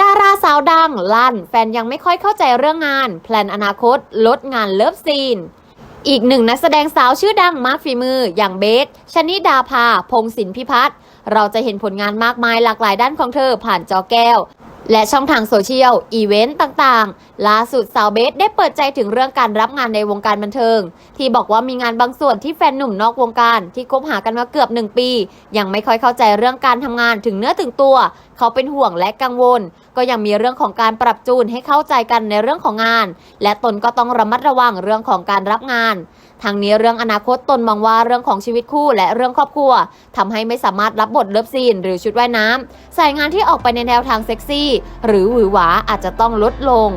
ดาราสาวดัง ลั่น แฟนยังไม่ค่อยเข้าใจเรื่องงาน แพลนอนาคต ลดงานเลิฟซีน อีกหนึ่งนักแสดงสาวชื่อดังมากฝีมือ อย่างเบสชนิดาภา พงศินพิพัฒน์เราจะเห็นผลงานมากมายหลากหลายด้านของเธอผ่านจอแก้ว และช่องทางโซเชียล อีเวนต์ต่างๆ ล่าสุดสาวเบสได้เปิดใจถึงเรื่องการรับงานในวงการบันเทิง ที่บอกว่ามีงานบางส่วนที่แฟนหนุ่มนอกวงการ ที่คบหากันมาเกือบหนึ่งปี ยังไม่ค่อยเข้าใจเรื่องการทำงานถึงเนื้อถึงตัว เขาเป็นห่วงและกังวล ก็ยังมีเรื่องของการปรับจูนให้เข้าใจกันในเรื่องของงาน และตนก็ต้องระมัดระวังเรื่องของการรับงาน ทางนี้เรื่องอนาคตตนมองว่าเรื่องของชีวิตคู่และเรื่องครอบครัวทำให้ไม่สามารถรับบทเลิฟซีน หรือชุดว่ายน้ำใส่งานที่ออกไปในแนวทางเซ็กซี่ หรือหวือหวาอาจจะต้องลดลง